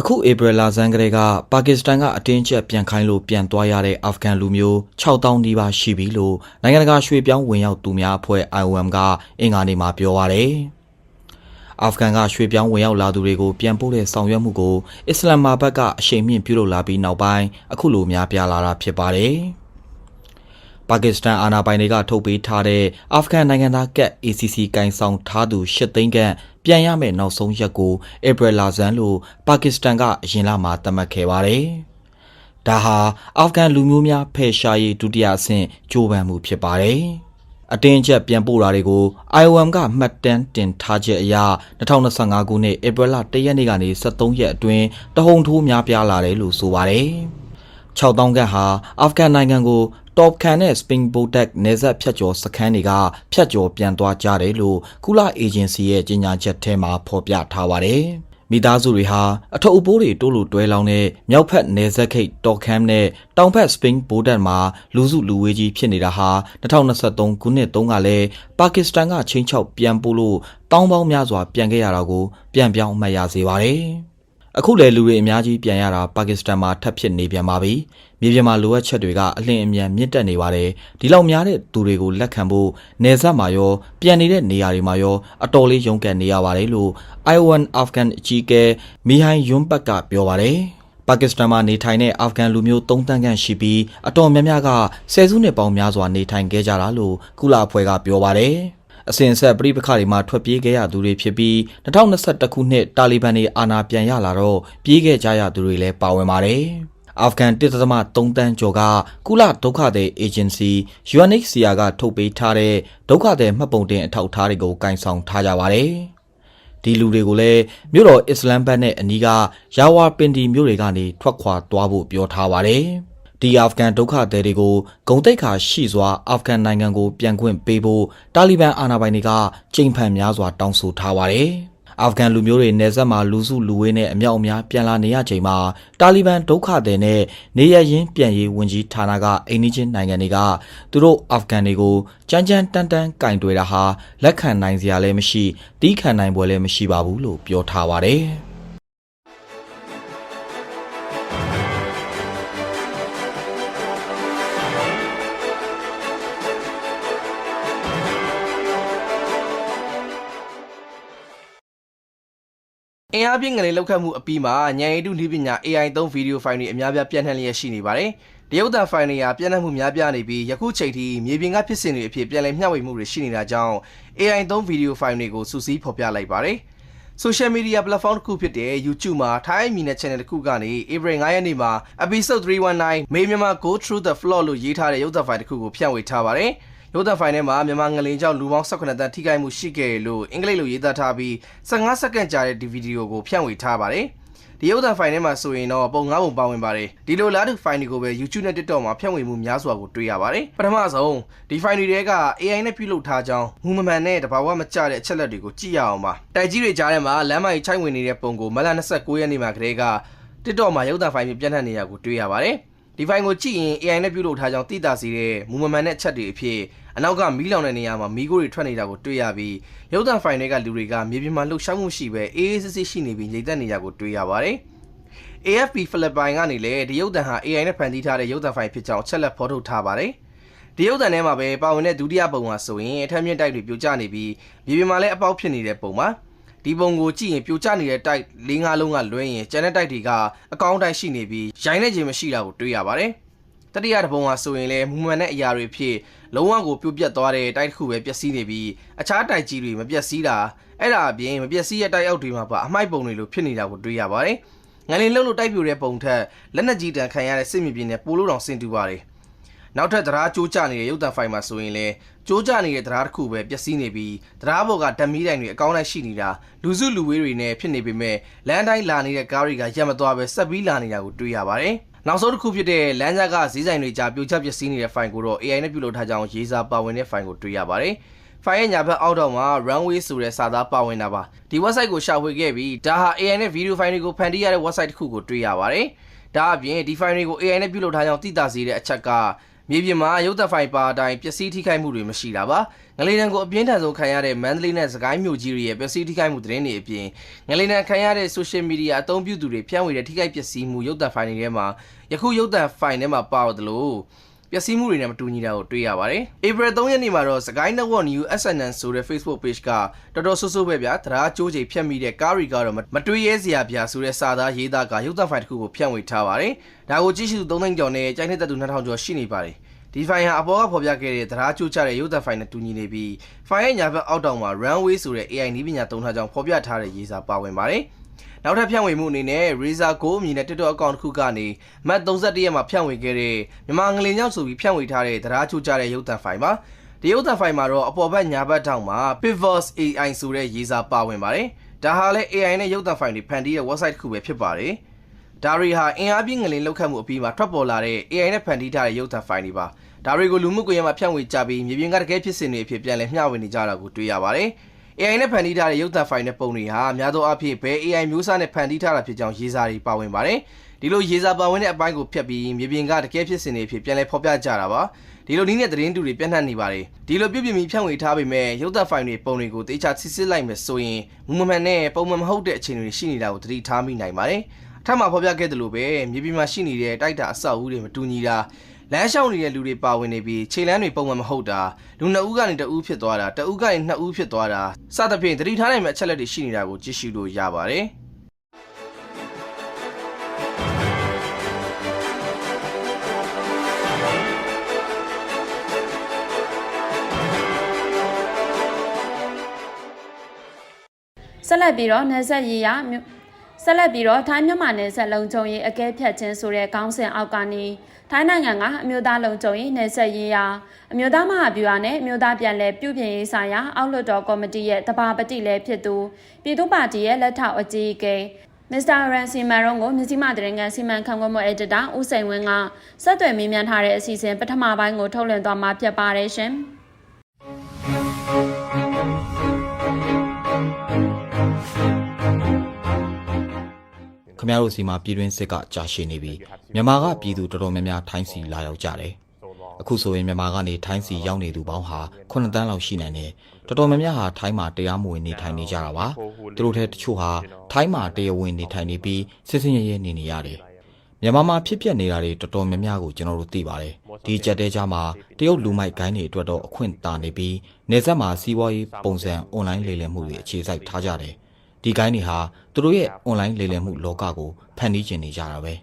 အခုဧပြီလဆန်းကလေးကပါကစ္စတန်ကအတင်းကျပ်ပြန်ခိုင်းလို့ပြန်သွားရတဲ့အာဖဂန်လူမျိုး6000နီးပါးရှိပြီလို့နိုင်ငံတကာရွှေ့ပြောင်းဝင်ရောက်သူများအဖွဲ့ IOM ကအင်္ဂါနေ့မှာပြောပါရယ် အာဖဂန်ကရွှေ့ပြောင်းဝင်ရောက်လာသူတွေကိုပြန်ပို့တဲ့ဆောင်ရွက်မှုကိုအစ္စလာမ်မာဘတ်ကအရှိန်မြင့်ပြုလုပ်လာပြီးနောက်ပိုင်းအခုလိုများပြားလာတာဖြစ်ပါတယ်ပါကစ္စတန်အာဏာပိုင်တွေကထုတ်ပေးထားတဲ့အာဖဂန်နိုင်ငံသားကတ် ACC ကင်ဆောင်ထားသူ၈သိန်းခန့်ပြန်ရမယ့်နောက်ဆုံးရက်ကိုဧပြီလဆန်းလို့ပါကစ္စတန်ကအရင်လမှာသတ်မှတ်ခဲ့ပါတယ်။ဒါဟာအာဖဂန်လူမျိုးများဖယ်ရှားရေးဒုတိယအဆင့်ကြိုးပမ်းမှုဖြစ်ပါတယ်။ အတင်းကျပ်ပြန်ပို့တာတွေကို IOM ကမှတ်တမ်းတင်ထားချက်အရ2025ခုနှစ်ဧပြီလ1ရက်နေ့ကနေ23ရက်အတွင်းတဟုန်ထိုးများပြားလာတယ်လို့ဆိုပါတယ်။6000ခန့်ဟာအာဖဂန်နိုင်ငံကိုတော့ခန်နဲ့ Spring Botek နေဆက်ဖြတ်ကျော်စခန်းတွေကဖြတ်ကျော်ပြန်သွားကြတယ်လို့ကုလအေဂျင်စီရဲ့ကြေညာချက်ထဲမှာဖော်ပြထားပါတယ်။ မိသားစုတွေဟာအထုပ်အပိုးတွေတိုးလို့တွဲလောင်းတဲ့မြောက်ဖက်နေဆက်ခိတ်တော့ခမ်နဲ့တောင်ဖက် Spring Botek မှာလူစုလူဝေးကြီးဖြစ်နေတာဟာ2023ခုနှစ်တုန်းကလည်းပါကစ္စတန်ကချင်းချောက်ပြန်ပို့လို့တောင်းပေါင်းများစွာပြန်ခဲ့ရတာကိုပြန်ပြောင်းမှတ်ရစေပါတယ်။အခုလေလူတွေအများကြီးပြန်ရတာပါကစ္စတန်မှာထပ်ဖြစ်နေပြန်ပါပြီ။ မြေပြင်မှာလိုအပ်ချက်တွေကအလင်းအမြန်မြင့်တက်နေပါတယ်။ဒီလောက်များတဲ့သူတွေကိုလက်ခံဖို့နေဆက်မှာရောပြန်နေတဲ့နေရာတွေမှာရောအတော်လေးရုန်းကန်နေရပါတယ်လို့ I1 Afghan အကြီးအကဲမီဟိုင်ယွန်းဘတ်ကပြောပါတယ်။ပါကစ္စတန်မှာနေထိုင်တဲ့အာဖဂန်လူမျိုး၃တန်းခန့်ရှိပြီးအတော်များများကဆယ်စုနှစ်ပေါင်းများစွာနေထိုင်ခဲ့ကြတာလို့ကုလအဖွဲ့ကပြောပါတယ်။အစဉ်အဆက်ပြည်ပခါတွေမှာထွက်ပြေးခဲ့ရသူတွေဖြစ်ပြီး2021ခုနှစ်တာလီဘန်တွေအာဏာပြန်ရလာတော့ပြေးခဲ့ကြရသူတွေလည်းပါဝင်ပါတယ်။ အာဖဂန်တစ်သမ3တန်းကျော်ကကုလဒုက္ခသည်အေဂျင်စီ UNHCR ကထုတ်ပေးထားတဲ့ဒုက္ခသည်မှတ်ပုံတင်အထောက်အထားတွေကိုကင်ဆောင်ထားကြပါတယ်။ဒီလူတွေကိုလည်းမြို့တော်အစ္စလမ်ဘတ်နဲ့အနီးကယာဝါပင်ဒီမြို့တွေကနေထွက်ခွာသွားဖို့ပြောထားပါတယ်။ဒီအာဖဂန်ဒုက္ခသည်တွေကိုဂုံတိတ်ခါရှိစွာအာဖဂန်နိုင်ငံကိုပြန်ခွင့်ပေးဖို့တာလီဘန်အာဏာပိုင်တွေကကြိမ်ဖန်များစွာတောင်းဆိုထားပါတယ်။ အာဖဂန်လူမျိုးတွေနေဆက်မှာလူစုလူဝေးနဲ့အမြောက်အများပြန်လာနေရချိန်မှာတာလီဘန်ဒုက္ခသည်နဲ့နေရရင်းပြန်ရေးဝန်ကြီးဌာနကအိန္ဒိချင်းနိုင်ငံတွေကသူတို့အာဖဂန်တွေကိုကြမ်းကြမ်းတမ်းတမ်းကင်တွယ်တာဟာလက်ခံနိုင်စရာလည်းမရှိတီးခံနိုင်ပွဲလည်းမရှိပါဘူးလို့ပြောထားပါတယ်။ အင်အားပြင်းငလင်လောက်ခတ်မှုအပြီးမှာညံရီတုနည်းပညာ AI သုံးဗီဒီယိုဖိုင်တွေအများပြားပြန့်နှံ့လျက်ရှိနေပါတယ်။တရုတ်တန်ဖိုင်တွေဟာပြန့်နှံ့မှုများပြားနေပြီးယခုချိန်ထိမြေပြင်ကဖြစ်စဉ်တွေအဖြစ်ပြန်လည်မျှဝေမှုတွေရှိနေတာကြောင့် AI သုံးဗီဒီယိုဖိုင်တွေကိုစူးစီးဖော်ပြလိုက်ပါတယ်။ Social Media Platform တစ်ခုဖြစ်တဲ့ YouTube မှာထိုင်းအမည်နဲ့ channel တစ်ခုကနေ April 9ရက်နေ့မှာ Episode 319 May Myanmar Go Through the Floor လို့ရေးထားတဲ့ရုပ်သံဖိုင်တစ်ခုကိုဖြန့်ဝေထားပါတယ်။ ရုပ်သံဖိုင်ထဲမှာမြန်မာငလင်ကြောင့်လူပေါင်း18တန်းထိခိုက်မှုရှိခဲ့တယ်လို့အင်္ဂလိပ်လိုရေးသားထားပြီး15စက္ကန့်ကြာတဲ့ဒီဗီဒီယိုကိုဖြန့်ဝေထားပါတယ်။ဒီရုပ်သံဖိုင်ထဲမှာဆိုရင်တော့ပုံငါးပုံပါဝင်ပါတယ်ဒီလိုလားတူဖိုင်တွေကိုပဲ YouTube နဲ့ TikTok မှာဖြန့်ဝေမှုများစွာကိုတွေ့ရပါတယ်ပထမဆုံးဒီဖိုင်တွေတဲက AI နဲ့ပြုလုပ်ထားကြောင်းမူမမှန်တဲ့တဘာဝမကျတဲ့အချက်လက်တွေကိုကြည့်ရအောင်ပါတိုက်ကြီးတွေကြားထဲမှာလမ်းမကြီးချိုက်ဝင်နေတဲ့ပုံကိုမလ29ရက်နေ့မှာကတည်းက TikTok မှာရုပ်သံဖိုင်ပြပြန့်နှံ့နေရကိုတွေ့ရပါတယ် ဒီဖိုင်ကိုကြည့်ရင် AI နဲ့ပြုလုပ်ထားကြောင်းသိတာစီတဲ့မူမမှန်တဲ့အချက်တွေအဖြစ်အနောက်ကမီးလောင်တဲ့နေရာမှာမီးခိုးတွေထွက်နေတာကိုတွေ့ရပြီးရုပ်သံဖိုင်တွေကလူတွေကမြေပြင်မှာလှုပ်ရှားမှုရှိပဲအေးအေးဆေးဆေးရှိနေပြီးငြိမ်သက်နေရကိုတွေ့ရပါတယ် AFP ဖိလစ်ပိုင်ကနေလည်းဒီရုပ်သံဟာ AI နဲ့ဖန်တီးထားတဲ့ရုပ်သံဖိုင်ဖြစ်ကြောင်းချက်လက်ဖော်ထုတ်ထားပါတယ်ဒီရုပ်သံထဲမှာပဲပါဝင်တဲ့ဒုတိယပုံမှာဆိုရင်အထက်မြင့်တိုက်တွေပြိုကျနေပြီးမြေပြင်မှာလည်းအပေါက်ဖြစ်နေတဲ့ပုံပါ ဒီပုံကိုကြည့်ရင်ပြိုကျနေတဲ့တိုက်၄၅လုံးကလွှဲရင်ကျန်တဲ့တိုက်တွေကအကောင်းတိုင်းရှိနေပြီးရိုင်းနေခြင်းမရှိတာကိုတွေ့ရပါတယ်တတိယတစ်ပုံကဆိုရင်လည်းမူမှန်တဲ့အရာတွေဖြစ်လုံးဝကိုပြုတ်ပြတ်သွားတဲ့တိုက်တစ်ခုပဲပျက်စီးနေပြီးအခြားတိုက်ကြီးတွေမပျက်စီးတာအဲ့ဒါအပြင်မပျက်စီးတဲ့တိုက်အောက်တွေမှာပါအမိုက်ပုံတွေလိုဖြစ်နေတာကိုတွေ့ရပါတယ်ငလင်လုံးလို့တိုက်ပြိုတဲ့ပုံထက်လက်နက်ကြီးတန်ခံရတဲ့စစ်မြေပြင်နဲ့ပိုလို့တောင်ဆင်တူပါတယ် နောက်ထပ်တရားကြိုးကျနေတဲ့ရုပ်သံဖိုင်မှာဆိုရင်လည်းကြိုးကျနေတဲ့တရားတစ်ခုပဲပျက်စီးနေပြီးတရားဘော်ကဓမီတိုင်တွေအကောင်းလိုက်ရှိနေတာလူစုလူဝေးတွေနဲ့ဖြစ်နေပေမဲ့လမ်းတိုင်းလာနေတဲ့ကားတွေကရက်မသွားပဲဆက်ပြီးလာနေတာကိုတွေ့ရပါတယ်နောက်ဆုံးတစ်ခုဖြစ်တဲ့လမ်းကြားကဈေးဆိုင်တွေကြားပြိုကျပျက်စီးနေတဲ့ဖိုင်ကိုတော့ AI နဲ့ပြုလုပ်ထားကြအောင်ရေးစားပါဝင်တဲ့ဖိုင်ကိုတွေ့ရပါတယ်။ဖိုင်ရဲ့ညာဘက်အောက်တော့မှာ runway ဆိုတဲ့စာသားပါဝင်တာပါ။ဒီ website ကိုရှာဖွေခဲ့ပြီးဒါဟာ AI နဲ့ video file တွေကိုဖန်တီးရတဲ့ website တစ်ခုကိုတွေ့ရပါတယ်။ဒါအပြင်ဒီ file တွေကို AI နဲ့ပြုလုပ်ထားကြောင်းသိသာစေတဲ့အချက်က မြေပြင်မှာရုပ်သံဖိုင်ပါအတိုင်းပျက်စီးထိခိုက်မှုတွေမရှိတာပါ။ငလေးတန်ကိုအပြင်းထန်ဆုံးခံရတဲ့မန္တလေးနဲ့စကိုင်းမြို့ကြီးတွေရဲ့ပျက်စီးထိခိုက်မှုသတင်းတွေအပြင်ငလေးတန်ခံရတဲ့ social media အသုံးပြုသူတွေဖြန့်ဝေတဲ့ထိခိုက်ပျက်စီးမှုရုပ်သံဖိုင်တွေထဲမှာယခုရုပ်သံဖိုင်ထဲမှာပါတော့လို့ ပျက်စီးမှုတွေနဲ့မတူညီတာကိုတွေ့ရပါတယ်။ April 3ရက်နေ့မှာတော့စကိုင်း Network New SNN ဆိုတဲ့ Facebook page ကတော်တော်ဆိုးဆိုးပဲဗျာတရားကြိုးချိန်ဖြတ်မိတဲ့ကားရီကတော့မတွေးရဲစရာဗျာဆိုတဲ့စာသားရေးသားကရုပ်သံဖိုင်တစ်ခုကိုဖြန့်ဝေထားပါတယ်။ဒါကိုကြည့်ရှုသူ3သိန်းကျော်နဲ့ကြိုက်နေတဲ့သူ2000ကျော်ရှိနေပါတယ်။ဒီဖိုင်ဟာအပေါ်ကဖော်ပြခဲ့တဲ့တရားကြိုးချတဲ့ရုပ်သံဖိုင်နဲ့တူညီနေပြီးဖိုင်ရဲ့ညာဘက်အောက်တောင်မှာ runway ဆိုတဲ့ AI နည်းပညာသုံးထားကြောင်းဖော်ပြထားတဲ့ရေးစာပါဝင်ပါတယ်။ နောက်ထပ်ဖြန့်ဝေမှုအနေနဲ့ Razer Go အမည်နဲ့ TikTok account တစ်ခုကနေမတ်31ရက်မှာဖြန့်ဝေခဲ့တဲ့မြန်မာငလင်ရောက်ဆိုပြီးဖြန့်ဝေထားတဲ့တရားချိုးကြတဲ့ရုပ်သံဖိုင်ပါဒီရုပ်သံဖိုင်မှာတော့အပေါ်ဘက်ညာဘက်ထောင်မှာ Pivos AI ဆိုတဲ့ရေးစာပါဝင်ပါတယ်ဒါဟာလည်း AI နဲ့ရုပ်သံဖိုင်တွေဖန်တီးတဲ့ website တစ်ခုပဲဖြစ်ပါတယ်ဒါတွေဟာအင်အားပြင်းငလင်လောက်ခတ်မှုအပြီးမှာထွက်ပေါ်လာတဲ့ AI နဲ့ဖန်တီးထားတဲ့ရုပ်သံဖိုင်တွေပါဒါတွေကိုလူမှုကွန်ရက်မှာဖြန့်ဝေကြပြီးမြေပြင်ကတကယ်ဖြစ်စဉ်တွေအဖြစ်ပြန်လည်မျှဝေနေကြတာကိုတွေ့ရပါတယ် AI နဲ့ဖန်တီးထားတဲ့ရုပ်သံဖိုင်နဲ့ပုံတွေဟာအများသောအားဖြင့်ဘယ် AI မျိုးစားနဲ့ဖန်တီးထားတာဖြစ်ကြောင်းရေးစာတွေပါဝင်ပါတယ်။ဒီလိုရေးစာပါဝင်တဲ့အပိုင်းကိုဖျက်ပြီးမြေပြင်ကတကယ်ဖြစ်စဉ်တွေအဖြစ်ပြန်လည်ဖော်ပြကြတာပါ။ဒီလိုနည်းနဲ့သတင်းတူတွေပြန့်နှံ့နေပါတယ်။ဒီလိုပြုပြင်ပြီးဖြန့်ဝေထားပေမဲ့ရုပ်သံဖိုင်တွေပုံတွေကိုတေချာစစ်စစ်လိုက်မယ်ဆိုရင်မူမမှန်နဲ့ပုံမှန်မဟုတ်တဲ့အခြေအနေတွေရှိနေတာကိုသတိထားမိနိုင်ပါတယ်။အထက်မှာဖော်ပြခဲ့သလိုပဲမြေပြင်မှာရှိနေတဲ့တိုက်တာအဆောက်အဦတွေမတူညီတာ လမ်းလျှောက်နေတဲ့လူတွေပါဝင်နေပြီးခြေလမ်းတွေပုံမှန်မဟုတ်တာလူနှစ်ဦးကနေတဦးဖြစ်သွားတာတဦးကနေနှစ်ဦးဖြစ်သွားတာစသဖြင့်တတိထားနိုင်မယ့်အချက်လက်တွေရှိနေတာကိုကြည့်ရှုလို့ရပါတယ်။ဆက်လက်ပြီးတော့နယ်ဆက်ရေးရမြို့ ဆက်လက်ပြီးတော့ထိုင်းမြန်မာနယ်ဆက်လုံခြုံရေးအကဲဖြတ်ခြင်းဆိုတဲ့ခေါင်းစဉ်အောက်ကနေထိုင်းနိုင်ငံကအမျိုးသားလုံခြုံရေးနယ်ဆက်ရေးရာအမျိုးသားမဟာဗျူဟာနဲ့အမျိုးသားပြန်လည်ပြုပြင်ရေးဆိုင်ရာအောက်လွှတ်တော်ကော်မတီရဲ့တဘာပတိလည်းဖြစ်သူပြည်သူ့ပါတီရဲ့လက်ထောက်အကြီးအကဲမစ္စတာရန်စီမန်ရုံကိုမြစည်းမတရင်ကန်စီမံခန့်ခွဲမှုအက်ဒီတာဦးစိန်ဝင်းကဆက်သွယ်မေးမြန်းထားတဲ့အစီအစဉ်ပထမပိုင်းကိုထုတ်လွှင့်သွားမှာဖြစ်ပါတယ်ရှင်။ ခမရတို့စီမှာပြည်တွင်းစစ်ကကြာရှည်နေပြီးမြန်မာကပြည်သူတော်တော်များများထိုင်းစီလာရောက်ကြတယ်အခုဆိုရင်မြန်မာကနေထိုင်းစီရောက်နေသူပေါင်းဟာ9တန်းလောက်ရှိနိုင်တယ်တော်တော်များများဟာထိုင်းမှာတရားမဝင်နေထိုင်နေကြတာပါသူတို့ထဲတချို့ဟာထိုင်းမှာတရားဝင်နေထိုင်နေပြီးစစ်စင်ရဲရဲနေနေရတယ်မြန်မာမှာဖြစ်ပျက်နေတာတွေတော်တော်များများကိုကျွန်တော်တို့သိပါတယ်ဒီကြက်တဲကြားမှာတရုတ်လူမိုက်ဂိုင်းတွေအတွက်တော့အခွင့်တာနေပြီးနေဆက်မှာစီးပွားရေးပုံစံအွန်လိုင်းလေလံမှုတွေအခြေစိုက်ထားကြတယ်ဒီဂိုင်းတွေဟာ သူတို့ရဲ့အွန်လိုင်းလေလံမှုလောကကိုဖန်တီးကျင်နေကြတာပဲ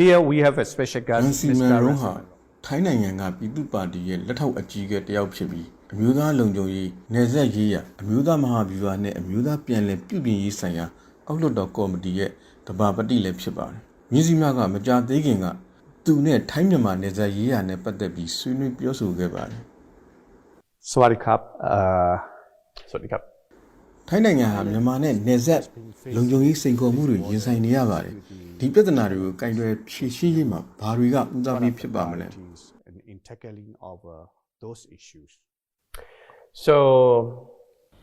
Here we have a special ရန် guest, စီမန် Mr. ရုံးဟာ Rasaman. ထိုင်းနိုင်ငံကပြည်သူ့ပါတီရဲ့လက်ထောက်အကြီးအကဲတယောက်ဖြစ်ပြီးအမျိုးသားလုံခြုံရေးနယ်စပ်ရေးရာအမျိုးသားမဟာဗျူဟာနဲ့အမျိုးသားပြည်လည်ပြုပြင်ရေးဆိုင်ရာ အောက်လွှတ်တော်ကော်မတီရဲ့တဘာပတိလည်းဖြစ်ပါတယ်။မြင်းစီမကမကြသေးခင်ကသူနဲ့ထိုင်းမြန်မာနယ်စပ်ရေးရာနဲ့ပတ်သက်ပြီးဆွေးနွေးပြောဆိုခဲ့ပါတယ် Sawadi Cup. Uh, Sawadi Cup. ။ထိုင်းနိုင်ငံဟာမြန်မာနဲ့နယ်စပ်လုံခြုံရေးစိန်ခေါ်မှုတွေရင်ဆိုင်နေရပါတယ်။ဒီပြဿနာတွေကိုကင်တွယ်ဖြေရှင်းရေးမှာဘာတွေကဦးစားပေးဖြစ်ပါမလဲ။ And in tackling of uh, those issues. So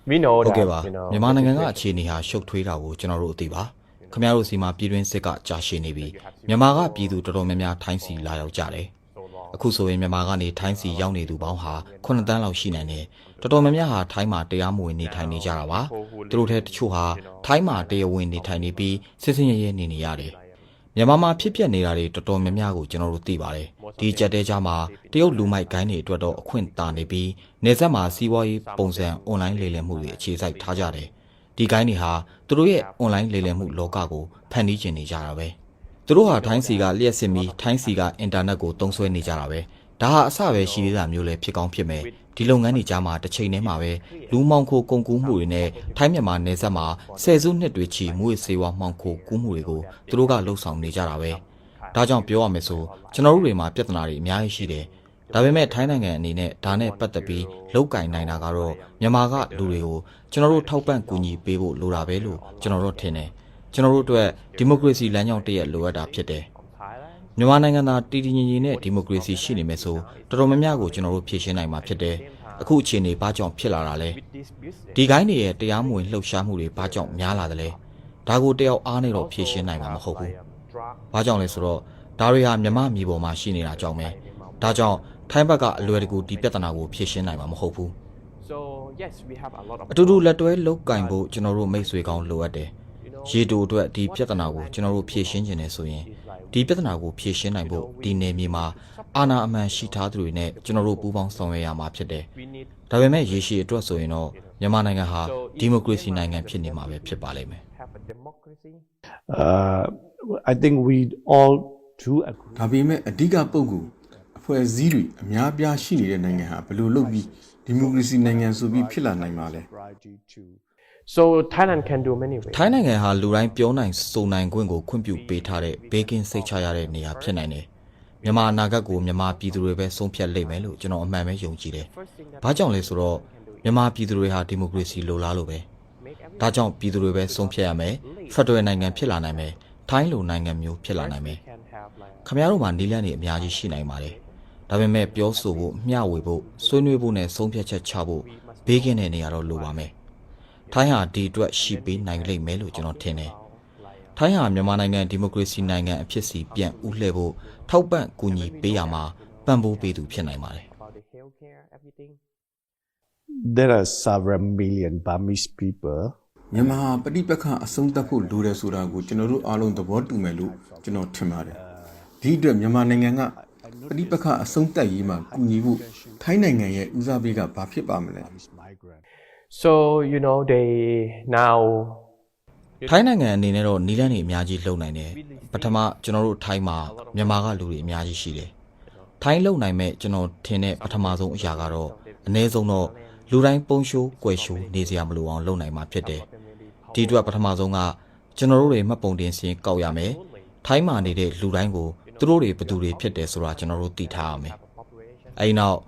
we know ဟုတ် that ကဲ့ပါ you know မြန်မာနိုင်ငံကအခြေအနေဟာရှုပ်ထွေးတာကိုကျွန်တော်တို့အသိပါခင်ဗျားတို့စီမှာပြည်တွင်းစစ်ကကြာရှည်နေပြီးမြန်မာကပြည်သူတော်တော်များများထိုင်းစီလာရောက်ကြတယ်အခုဆိုရင်မြန်မာကနေထိုင်းစီရောက်နေသူပေါင်းဟာ9တန်းလောက်ရှိနိုင်တယ်တော်တော်များများဟာထိုင်းမှာတရားမဝင်နေထိုင်နေကြတာပါသူတို့ထဲတချို့ဟာထိုင်းမှာတရားဝင်နေထိုင်နေပြီးစစ်စင်ရဲရဲနေနေရတယ် မြန်မာမှာဖြစ်ပျက်နေတာတွေတော်တော်များများကိုကျွန်တော်တို့သိပါတယ်ဒီကြက်တဲကြားမှာတရုတ်လူမိုက်ဂိုင်းတွေအတွက်တော့အခွင့်တာနေပြီးနေဆက်မှာစီးပွားရေးပုံစံအွန်လိုင်းလေလံမှုတွေအခြေစိုက်ထားကြတယ်ဒီဂိုင်းတွေဟာသူတို့ရဲ့အွန်လိုင်းလေလံမှုလောကကိုဖန်တီးကျင်နေကြတာပဲသူတို့ဟာထိုင်းစီကလျှက်စစ်မီထိုင်းစီကအင်တာနက်ကိုသုံးစွဲနေကြတာပဲ ဒါဟာအစပဲရှိသေးတာမျိုးလည်းဖြစ်ကောင်းဖြစ်မယ်ဒီလုပ်ငန်းတွေကြားမှာတစ်ချိန်တည်းမှာပဲလူမောင်ခိုကုန်ကူးမှုတွေနဲ့ထိုင်းမြန်မာနယ်စပ်မှာဆယ်စုနှစ်တွေချီမွေးစေဝါမှောင်ခိုကူးမှုတွေကိုသူတို့ကလှုပ်ဆောင်နေကြတာပဲဒါကြောင့်ပြောရမယ်ဆိုကျွန်တော်တို့တွေမှာပြဿနာတွေအများကြီးရှိတယ်ဒါပေမဲ့ထိုင်းနိုင်ငံအနေနဲ့ဒါနဲ့ပတ်သက်ပြီးလောက်ကင်နိုင်တာကတော့မြန်မာကလူတွေကိုကျွန်တော်တို့ထောက်ပံ့ကူညီပေးဖို့လိုတာပဲလို့ကျွန်တော်တို့ထင်တယ်ကျွန်တော်တို့အတွက်ဒီမိုကရေစီလမ်းကြောင်းတစ်ရက်လိုအပ်တာဖြစ်တယ် မြန်မာနိုင်ငံသားတည်တည်ငြိမ်ငြိမ်နဲ့ဒီမိုကရေစီရှိနေမယ်ဆိုတော်တော်များများကိုကျွန်တော်တို့ဖြည့်ရှင်းနိုင်မှာဖြစ်တယ်။အခုအခြေအနေဘာကြောင့်ဖြစ်လာတာလဲ။ဒီကိုင်းတွေရဲ့တရားမဝင်လှုပ်ရှားမှုတွေဘာကြောင့်များလာတယ်လဲ။ဒါကိုတယောက်အားနဲ့တော့ဖြည့်ရှင်းနိုင်မှာမဟုတ်ဘူး။ဘာကြောင့်လဲဆိုတော့ဒါတွေဟာမြမမြေပေါ်မှာရှိနေတာကြောင့်ပဲ။ဒါကြောင့်ထိုင်းဘက်ကအလွယ်တကူဒီပြဿနာကိုဖြည့်ရှင်းနိုင်မှာမဟုတ်ဘူး So yes, we have a lot of အတူတူလက်တွဲလုတ်ကင်ဖို့ကျွန်တော်တို့မိတ်ဆွေကောင်းလိုအပ်တယ်။ရေတူအတွက်ဒီပြဿနာကိုကျွန်တော်တို့ဖြည့်ရှင်းခြင်းနဲ့ဆိုရင် ဒီပြဿနာကိုဖြည့်ရှင်းနိုင်ဖို့ဒီနယ်မြေမှာအာဏာအမှန်ရှိထားသူတွေနဲ့ကျွန်တော်တို့ပူးပေါင်းဆောင်ရွက်ရမှာဖြစ်တယ် we need ။ဒါပေမဲ့ရေရှည်အတွက်ဆိုရင်တော့မြန်မာနိုင်ငံဟာဒီမိုကရေစီနိုင်ငံဖြစ်နေမှာပဲဖြစ်ပါလိမ့်မယ် have a democracy. Uh, I think we all do agree. ဒါပေမဲ့အဓိကပုံကူအဖွဲ့အစည်းတွေအများအပြားရှိနေတဲ့နိုင်ငံဟာဘယ်လိုလုပ်ပြီးဒီမိုကရေစီနိုင်ငံဆိုပြီးဖြစ်လာနိုင်မှာလဲ Priority to So Thailand can do many ways. ထိုင်းနိုင်ငံဟာလူတိုင်းပြောနိုင်စုံနိုင်ခွင့်ကိုခွင့်ပြုပေးထားတဲ့ဘေးကင်းစိတ်ချရတဲ့နေရာဖြစ်နိုင်တယ်။မြန်မာအနာဂတ်ကိုမြန်မာပြည်သူတွေပဲဆုံးဖြတ်လိမ့်မယ်လို့ကျွန်တော်အမှန်ပဲယုံကြည်တယ်။ဘာကြောင့်လဲဆိုတော့မြန်မာပြည်သူတွေဟာဒီမိုကရေစီလိုလားလို့ပဲ။ဒါကြောင့်ပြည်သူတွေပဲဆုံးဖြတ်ရမယ်။ဖက်ဒရယ်နိုင်ငံဖြစ်လာနိုင်မယ်။ထိုင်းလိုနိုင်ငံမျိုးဖြစ်လာနိုင်မယ် can have like ။ခမရတို့မှာနီးလန်းတွေအများကြီးရှိနိုင်ပါတယ်။ဒါပေမဲ့ပြောဆိုဖို့မျှဝေဖို့ဆွေးနွေးဖို့နဲ့ဆုံးဖြတ်ချက်ချဖို့ဘေးကင်းတဲ့နေရာတော့လိုပါမယ်။ ထိုင်းဟာဒီအတွက်ရှိပေးနိုင်လိမ့်မယ်လို့ကျွန်တော်ထင်တယ်။ထိုင်းဟာမြန်မာနိုင်ငံဒီမိုကရေစီနိုင်ငံအဖြစ်စီပြန်ဦးလှည့်ဖို့ထောက်ပံ့ကူညီပေးရမှာပံ့ပိုးပေးသူဖြစ်နိုင်ပါတယ် about the healthcare, everything. there are several million Burmese people မြန်မာဟာပဋိပက္ခအဆုံးသတ်ဖို့လိုတယ်ဆိုတာကိုကျွန်တော်တို့အားလုံးသဘောတူမယ်လို့ကျွန်တော်ထင်ပါတယ်ဒီအတွက်မြန်မာနိုင်ငံကပဋိပက္ခအဆုံးသတ်ရေးမှာကူညီဖို့ထိုင်းနိုင်ငံရဲ့ဦးစားပေးကဘာဖြစ်ပါမလဲ is migrant. So you know they now ထိုင်းနိုင်ငံအနေနဲ့တော့နီးလန်းတွေအများကြီးလုံနိုင်တယ်ပထမကျွန်တော်တို့ထိုင်းမှာမြန်မာကလူတွေအများကြီးရှိတယ်ထိုင်းလုံနိုင်မဲ့ကျွန်တော်ထင်တဲ့ပထမဆုံးအရာကတော့အ ਨੇ ဆုံးတော့လူတိုင်းပုံရှိုးကွယ်ရှိုးနေစရာမလိုအောင်လုပ်နိုင်မှာဖြစ်တယ်ဒီအတွက်ပထမဆုံးကကျွန်တော်တို့တွေမှတ်ပုံတင်စင်းကောက်ရမယ်ထိုင်းမှာနေတဲ့လူတိုင်းကိုသူတို့တွေဘယ်သူတွေဖြစ်တယ်ဆိုတာကျွန်တော်တို့သိထားရမယ်အဲဒီနောက်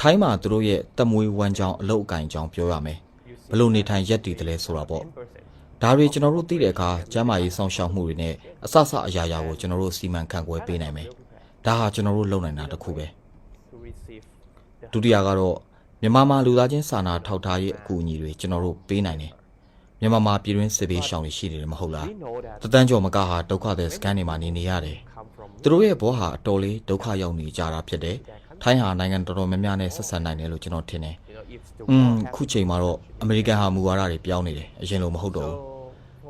ထိုင်းမှာသူတို့ရဲ့တက်မွေးဝမ်းကြောင်းအလုတ်အကင်ကြောင်းပြောရမယ် ဘယ်လို့နေထိုင်ရက်တည်တယ်လဲဆိုတာပေါ့ဒါတွေကျွန်တော်တို့သိတဲ့အခါကျမ်းမာရေးစောင့်ရှောက်မှုတွေနဲ့အဆအဆအရာရာကိုကျွန်တော်တို့စီမံခန့်ခွဲပေးနိုင်မယ်ဒါဟာကျွန်တော်တို့လုပ်နိုင်တာတစ်ခုပဲ to receive ဒုတိယကတော့မြန်မာမှာလူသားချင်းစာနာထောက်ထားရေးအကူအညီတွေကျွန်တော်တို့ပေးနိုင်တယ်မြန်မာမှာပြည်တွင်းစစ်ဘေးရှောင်တွေရှိနေတယ်မဟုတ်လား we know that တသန်းကျော်မကဟာဒုက္ခသည်စခန်းတွေမှာနေနေရတယ် come from သူတို့ရဲ့ဘောဟာအတော်လေးဒုက္ခရောက်နေကြတာဖြစ်တယ်ထိုင်းဟာနိုင်ငံတော်တော်များများနဲ့ဆက်ဆံနိုင်တယ်လို့ကျွန်တော်ထင်တယ် you know if the อืม war ခုချိန်မှာတော့အမေရိကန်ဟာမူဝါဒတွေပြောင်းနေတယ်အရင်လိုမဟုတ်တော့ဘူး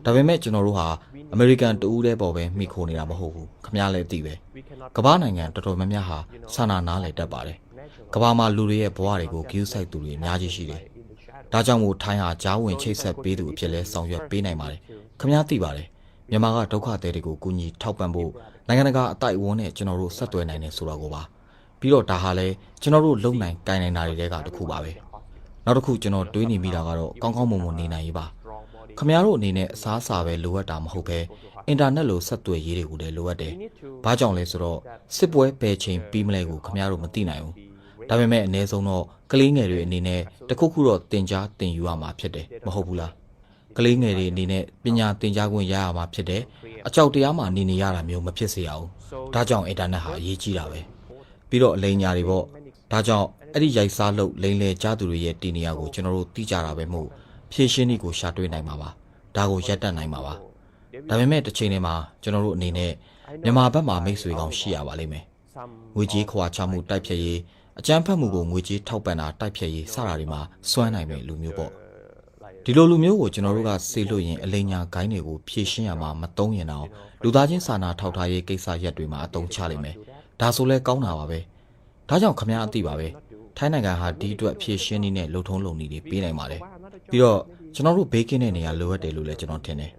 so ဒါပေမဲ့ကျွန်တော်တို့ဟာအမေရိကန်တူဦးတဲ့ပေါ်ပဲမိခိုနေတာမဟုတ်ဘူးခမရလည်းသိပဲ we cannot ကမ္ဘာနိုင်ငံတော်တော်များများဟာဆန္ဒနားလည်တတ်ပါတယ်ကမ္ဘာမှာလူတွေရဲ့ဘဝတွေကိုဂရုစိုက်သူတွေအများကြီးရှိတယ် in the shadow ဒါကြောင့်မို့ထိုင်းဟာကြားဝင်ချိတ်ဆက်ပေးသူအဖြစ်လဲဆောင်ရွက်ပေးနိုင်ပါတယ်ခမရသိပါတယ်မြန်မာကဒုက္ခသည်တွေကိုကူညီထောက်ပံ့ဖို့နိုင်ငံတကာအတိုက်အဝန်းနဲ့ကျွန်တော်တို့ဆက်သွယ်နိုင်တယ်ဆိုတော့ကိုပါပြီးတော့ဒါဟာလဲကျွန်တော်တို့လုံနိုင်ကိုင်နိုင်တာတွေတဲကတစ်ခုပါပဲ နောက်တစ်ခုကျွန်တော်တွေးနေမိတာကတော့ကောင်းကောင်းမွန်မွန်နေနိုင်ရေးပါ ခမရတို့အနေနဲ့အစားအစာပဲလိုအပ်တာမဟုတ်ပဲအင်တာနက်လိုဆက်သွယ်ရေးတွေကိုလည်းလိုအပ်တယ်။ဘာကြောင့်လဲဆိုတော့စစ်ပွဲပယ်ချိန်ပြီးမလဲကိုခမရတို့မသိနိုင်ဘူး။ဒါပေမဲ့အ ਨੇ ဆုံးတော့ကလေးငယ်တွေအနေနဲ့တခုခုတော့တင် जा တင်ယူရမှာဖြစ်တယ်မဟုတ်ဘူးလား။ကလေးငယ်တွေအနေနဲ့ပညာတင် जा ခွင့်ရရမှာဖြစ်တယ်။အကြောက်တရားမှနေနေရတာမျိုးမဖြစ်စေရဘူး။ဒါကြောင့်အင်တာနက်ဟာအရေးကြီးတာပဲ။ပြီးတော့အလိမ်ညာတွေပေါ့။ဒါကြောင့် အဲ့ဒီရိုက်စားလို့လိန်လေကြသူတွေရဲ့တီနေရာကိုကျွန်တော်တို့သိကြတာပဲမို့ဖြည့်ရှင်းနည်းကိုရှာတွေ့နိုင်မှာပါ။ဒါကိုရပ်တန့်နိုင်မှာပါ။ဒါပေမဲ့တစ်ချိန်တည်းမှာကျွန်တော်တို့အနေနဲ့မြန်မာဘက်မှာမိတ်ဆွေကောင်းရှိရပါလိမ့်မယ် some ငွေကြေးခွာချမှုတိုက်ဖြတ်ရေးအကြမ်းဖက်မှုကိုငွေကြေးထောက်ပံ့တာတိုက်ဖြတ်ရေးစတာတွေမှာစွမ်းနိုင်တဲ့လူမျိုးပေါ့ like ဒီလိုလူမျိုးကိုကျွန်တော်တို့ကစေလွတ်ရင်အလိညာဂိုင်းတွေကိုဖြည့်ရှင်းရမှာမတုံးရင်တော့လူသားချင်းစာနာထောက်ထားရေးကိစ္စရက်တွေမှာအသုံးချလိမ့်မယ်ဒါဆိုလဲကောင်းတာပါပဲဒါကြောင့်ခမရအသိပါပဲ ထိုင်းနိုင်ငံဟာဒီအတွက်ဖြည့်ရှင်းနည်းနဲ့လှုပ်ထုံးလုံနည်းတွေပေးနိုင်ပါတယ်ပြီးတော့ကျွန်တော်တို့ဘေးကင်းတဲ့နေရာလိုအပ်တယ်လို့လည်းကျွန်တော်ထင်တယ်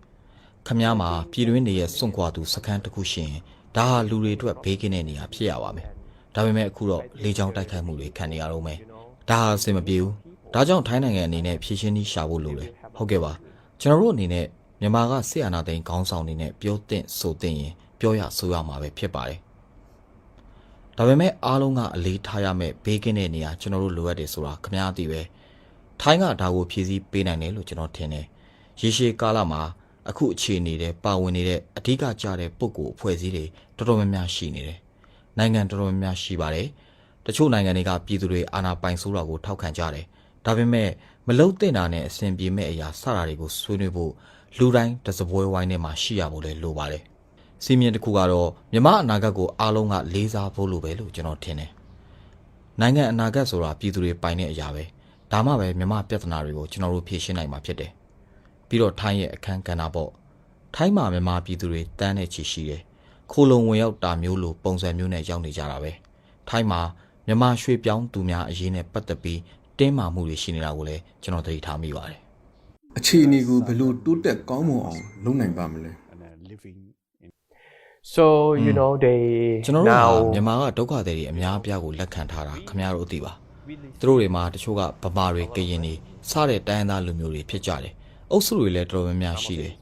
ခမရမှာပြည်တွင်းနေရဲ့စွန့်ခွာသူစခန်းတစ်ခုရှိရင်ဒါဟာလူတွေအတွက်ဘေးကင်းတဲ့နေရာဖြစ်ရပါမယ်ဒါပေမဲ့အခုတော့လေကြောင်းတိုက်ခိုက်မှုတွေခံနေရတော့မယ်ဒါဟာအဆင်မပြေဘူးဒါကြောင့်ထိုင်းနိုင်ငံအနေနဲ့ဖြည့်ရှင်းနည်းရှာဖို့လိုတယ်ဟုတ်ကဲ့ပါကျွန်တော်တို့အနေနဲ့မြန်မာကစစ်အာဏာသိမ်းခေါင်းဆောင်အနေနဲ့ပြောသင့်ဆိုသင့်ရင်ပြောရဆိုရမှာပဲဖြစ်ပါတယ် ဒါပေမဲ့အားလုံးကအလေးထားရမယ့်ဘေးကင်းတဲ့နေရာကျွန်တော်တို့လိုအပ်တယ်ဆိုတာခမည်းအသိပဲထိုင်းကဒါကိုဖြည့်ဆည်းပေးနိုင်တယ်လို့ကျွန်တော်ထင်တယ်ရေရှည်ကာလမှာအခုအခြေအနေတဲ့ပါဝင်နေတဲ့အဓိကကြတဲ့ပုံကိုအဖွဲ့အစည်းတွေတော်တော်များများရှိနေတယ်နိုင်ငံတော်တော်များများရှိပါတယ်တချို့နိုင်ငံတွေကပြည်သူတွေအာဏာပိုင်ဆိုးတာကိုထောက်ခံကြတယ်ဒါပေမဲ့မလုံတဲ့တာနဲ့အဆင်ပြေမဲ့အရာစတာတွေကိုဆွေးနွေးဖို့လူတိုင်းတစပွဲဝိုင်းထဲမှာရှိရဖို့လဲလိုပါတယ် စီမင်းတစ်ခုကတော့မြမအနာဂတ်ကိုအားလုံးကလေးစားဖို့လိုပဲလို့ကျွန်တော်ထင်တယ်နိုင်ငံအနာဂတ်ဆိုတာပြည်သူတွေပိုင်တဲ့အရာပဲဒါမှပဲမြမပြဿနာတွေကိုကျွန်တော်တို့ဖြေရှင်းနိုင်မှာဖြစ်တယ်ပြီးတော့ထိုင်းရဲ့အခန်းကဏ္ဍပေါ့ထိုင်းမှာမြမပြည်သူတွေတန်းနဲ့ချီရှိတယ်ခိုးလုံဝင်ရောက်တာမျိုးလိုပုံစံမျိုးနဲ့ရောက်နေကြတာပဲထိုင်းမှာမြမရွှေပြောင်းသူများအရေးနဲ့ပတ်သက်ပြီးတင်းမာမှုတွေရှိနေတာကိုလည်းကျွန်တော်သတိထားမိပါတယ်အခြေအနေကိုဘယ်လိုတိုးတက်ကောင်းမွန်အောင်လုပ်နိုင်ပါမလဲ So you know they ကျွန်တော်တို့ဟာ now မြန်မာကဒုက္ခသည်တွေအများအပြားကိုလက်ခံထားတာခင်ဗျားတို့အသိပါသူတို့တွေမှာတချို့ကဗမာတွေကရင်တွေစတဲ့တိုင်းရင်းသားလူမျိုးတွေဖြစ်ကြတယ်အုပ်စုတွေလည်းတော်တော်များများရှိတယ်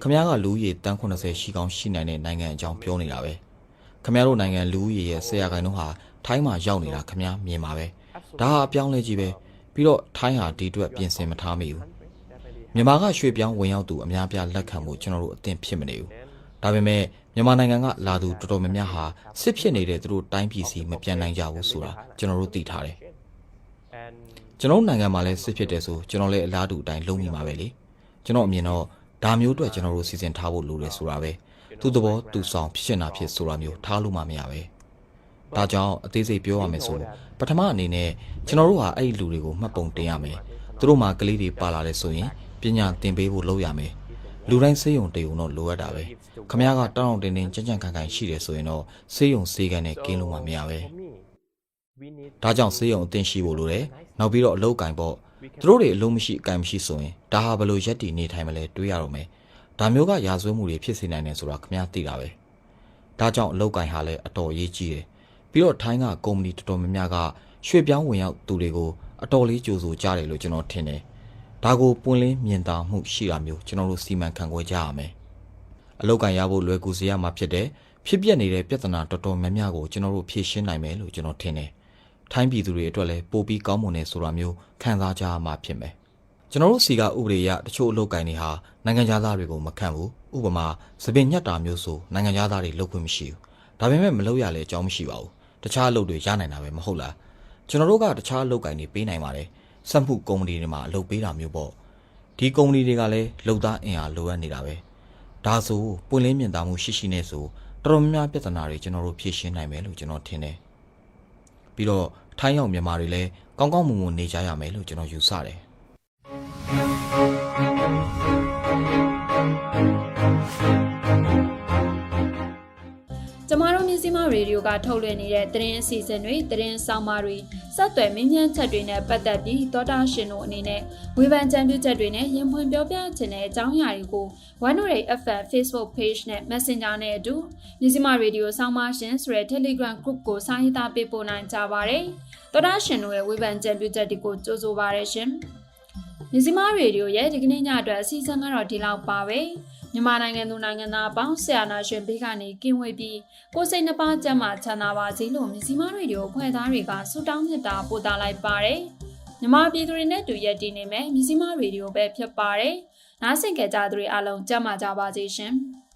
ခင်ဗျားကလူဦးရေတန်း80ရှိကောင်းရှိနိုင်တဲ့နိုင်ငံအကြောင်းပြောနေတာပဲခင်ဗျားတို့နိုင်ငံလူဦးရေရဲ့ဆရာခိုင်နှုန်းဟာထိုင်းမှာရောက်နေတာခင်ဗျားမြင်ပါပဲဒါဟာအပြောင်းလဲကြီးပဲပြီးတော့ထိုင်းဟာဒီအတွက်ပြင်ဆင်မထားမိဘူးမြန်မာကရွှေ့ပြောင်းဝင်ရောက်သူအများပြားလက်ခံမှုကျွန်တော်တို့အသင့်ဖြစ်မနေဘူးဒါပေမဲ့ မြန်မာနိုင်ငံကလာသူတော်တော်များများဟာစစ်ဖြစ်နေတဲ့သူတို့တိုင်းပြည်စီမပြန်နိုင်ကြဘူးဆိုတာကျွန်တော်တို့သိထားတယ် and ကျွန်တော်တို့နိုင်ငံမှာလည်းစစ်ဖြစ်တယ်ဆိုကျွန်တော်လည်းအလားတူအတိုင်းလုံးမိမှာပဲလေကျွန်တော်အမြင်တော့ဒါမျိုးအတွက်ကျွန်တော်တို့စီစဉ်ထားဖို့လိုတယ်ဆိုတာပဲသူ့သဘောသူဆောင်ဖြစ်ရှင်တာဖြစ်ဆိုတာမျိုးထားလို့မှမရပဲဒါကြောင့်အသေးစိတ်ပြောရမယ်ဆိုပထမအနေနဲ့ကျွန်တော်တို့ဟာအဲ့ဒီလူတွေကိုမှတ်ပုံတင်ရမယ်သူတို့မှာကလေးတွေပါလာတယ်ဆိုရင်ပညာသင်ပေးဖို့လုပ်ရမယ်လူတိုင်းစေယုံတေုံတော့လိုအပ်တာပဲ ခမရကတောင်းတောင်းတင်းတင်းကြံ့ကြံ့ခိုင်ခိုင်ရှိတယ်ဆိုရင်တော့စေယုံစေးကန်နဲ့ကင်းလို့မှမရပဲ we need ဒါကြောင့်စေယုံအသင့်ရှိဖို့လိုတယ်နောက်ပြီးတော့အလုတ်ကင်ပေါ့သူတို့တွေအလုံးမရှိအကင်မရှိဆိုရင်ဒါဟာဘယ်လိုရက်တည်နေထိုင်မလဲတွေးရတော့မယ်ဒါမျိုးကရာဇဝတ်မှုတွေဖြစ်စေနိုင်တယ်ဆိုတာခင်ဗျားသိတာပဲဒါကြောင့်အလုတ်ကင်ဟာလည်းအတော်အရေးကြီးတယ်ပြီးတော့ထိုင်းကကုမ္ပဏီတော်တော်များများကရွှေ့ပြောင်းဝင်ရောက်သူတွေကိုအတော်လေးကြိုဆိုကြတယ်လို့ကျွန်တော်ထင်တယ်ဒါကိုပွင့်လင်းမြင်သာမှုရှိတာမျိုးကျွန်တော်တို့စီမံခန့်ခွဲကြရမယ် အလုတ်ကင်ရဖို့လွယ်ကူစေရမှာဖြစ်တယ်ဖြစ်ပျက်နေတဲ့ပြဿနာတော်တော်များများကိုကျွန်တော်တို့ဖြေရှင်းနိုင်မယ်လို့ကျွန်တော်ထင်တယ်ထိုင်းပြည်သူတွေအတွက်လည်းပိုပြီးကောင်းမွန်နေဆိုတာမျိုးခံစားကြရမှာဖြစ်မယ်။ကျွန်တော်တို့စီကဥပဒေအရတချို့အလုပ်ကိုင်တွေဟာနိုင်ငံသားတွေကိုမခံဘူး။ဥပမာသပင်ညက်တာမျိုးဆိုနိုင်ငံသားတွေလုပ်ခွင့်မရှိဘူး။ဒါပေမဲ့မလုပ်ရလဲအကြောင်းမရှိပါဘူး။တခြားအလုပ်တွေရနိုင်တာပဲမဟုတ်လား။ကျွန်တော်တို့ကတခြားအလုပ်ကိုင်တွေပေးနိုင်ပါတယ်။စက်မှုကုမ္ပဏီတွေမှာအလုပ်ပေးတာမျိုးပေါ့။ဒီကုမ္ပဏီတွေကလည်းလုပ်သားအင်အားလိုအပ်နေတာပဲ။ ဒါဆိုပွင့်လင်းမြင်သာမှုရှိရှိနဲ့ဆိုတော်တော်များများပြဿနာတွေကျွန်တော်တို့ဖြေရှင်းနိုင်မယ်လို့ကျွန်တော်ထင်တယ်။ပြီးတော့ထိုင်းရောက်မြန်မာတွေလည်းကောင်းကောင်းမွန်မွန်နေကြရမယ်လို့ကျွန်တော်ယူဆတယ် ရေဒီယိုကထုတ်လွှင့်နေတဲ့သတင်းအစီအစဉ်တွေသတင်းဆောင်မတွေစက်သွယ်မင်းမြန်းချက်တွေနဲ့ပတ်သက်ပြီးသောတာရှင်တို့အနေနဲ့ဝေဖန်ကြံပြုချက်တွေနဲ့ရင်ဖွင့်ပြောပြခြင်းတဲ့အကြောင်းအရာတွေကို108 FM Facebook Page နဲ့ Messenger နဲ့အတူမြစည်းမရေဒီယိုဆောင်မရှင်ဆိုတဲ့ Telegram Group ကိုစာရေးသားပေးပို့နိုင်ကြပါတယ်။သောတာရှင်တို့ရဲ့ဝေဖန်ကြံပြုချက်တွေကိုကြိုဆိုပါရရှင်။မြစည်းမရေဒီယိုရဲ့ဒီကနေ့ညအတွက်အစီအစဉ်ကတော့ဒီလောက်ပါပဲ။ မြန်မာနိုင်ငံသူနိုင်ငံသားအပေါင်းဆရာနာရှင်ဘေးကနေကင်းဝေးပြီးကိုယ်စိတ်နှပါကျန်းမာချမ်းသာပါစေလို့မြစီမရေဒီယိုဖွဲ့သားတွေကဆုတောင်းမြတ်တာပို့သလိုက်ပါတယ်။မြန်မာပြည်သူတွေနဲ့တူရက်တည်နေမယ်မြစီမရေဒီယိုပဲဖြစ်ပါတယ်။နားဆင်ကြကြသူတွေအားလုံးကျန်းမာကြပါစေရှင်။